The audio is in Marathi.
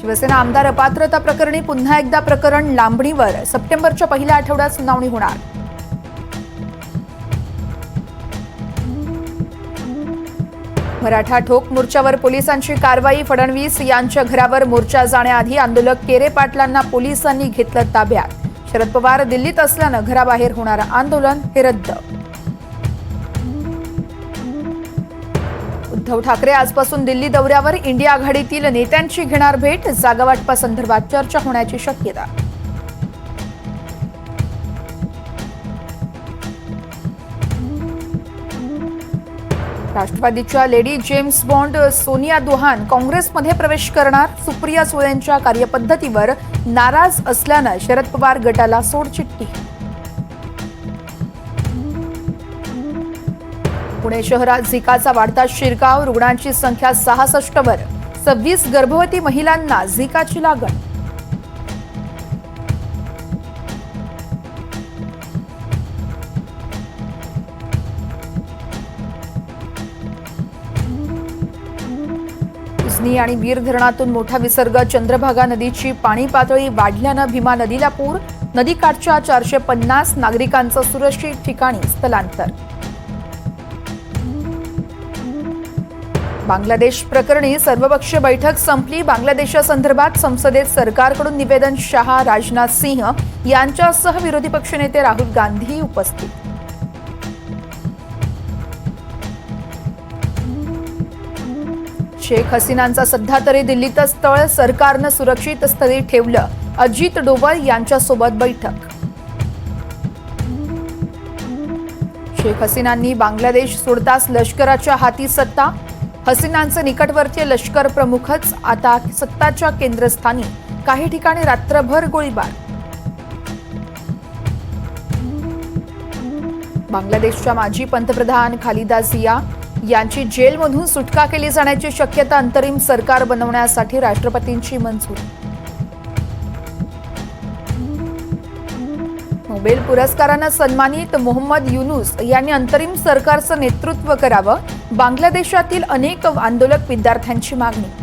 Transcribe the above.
शिवसेना आमदार अपात्रता प्रकरणी पुन्हा एकदा प्रकरण लांबणीवर. सप्टेंबरच्या पहिल्या आठवड्यात सुनावणी होणार. मराठा ठोक मोर्चावर पोलिसांची कारवाई फडणवीस यांच्या घरावर मोर्चा जाण्याआधी आंदोलक केरे पाटलांना पोलिसांनी घेतलं ताब्यात. शरद पवार दिल्लीत असल्यानं घराबाहेर होणारं आंदोलन हे रद्द. उद्धव ठाकरे आजपासून दिल्ली दौऱ्यावर इंडिया आघाडीतील नेत्यांची घेणार भेट. जागावाटपासंदर्भात चर्चा होण्याची शक्यता. राष्ट्रवादीच्या lady James Bond Sonia Duhan काँग्रेसमध्ये प्रवेश करणार. सुप्रिया सुळेंच्या कार्यपद्धतीवर नाराज असल्यानं शरद पवार गटाला सोडचिठ्ठी. पुणे शहरात झिकाचा वाढता शिरकाव रुग्णांची संख्या सहासष्ट वर सव्वीस गर्भवती महिलांना झिकाची लागण. उजनी आणि वीर धरणातून मोठा विसर्ग. चंद्रभागा नदीची पाणी पातळी वाढल्यानं भीमा नदीला पूर. नदीकाठच्या चारशे पन्नास नागरिकांचं सुरक्षित ठिकाणी स्थलांतर. बांगलादेश प्रकरणी सर्वपक्षीय बैठक संपली. बांगलादेशासंदर्भात संसदेत सरकारकडून निवेदन शहा राजनाथ सिंह यांच्यासह विरोधी पक्षनेते राहुल गांधी उपस्थित. शेख हसीनांचा सध्या तरी दिल्लीतच तळ सरकारनं सुरक्षित स्थळी ठेवलं. अजित डोवाल यांच्यासोबत बैठक. शेख हसीनांनी बांगलादेश सोडताच लष्कराच्या हाती सत्ता हसीनांचे निकटवर्तीय लष्कर प्रमुखच आता सत्ताच्या केंद्रस्थानी. काही ठिकाणी रात्रभर गोळीबार. बांगलादेशच्या माजी पंतप्रधान खालिदा झिया यांची जेलमधून सुटका केली जाण्याची शक्यता अंतरिम सरकार बनवण्यासाठी राष्ट्रपतींची मंजुरी. नोबेल पुरस्कारानं सन्मानित मोहम्मद युनुस यांनी अंतरिम सरकारचं नेतृत्व करावं बांगलादेशातील अनेक आंदोलक विद्यार्थ्यांची मागणी.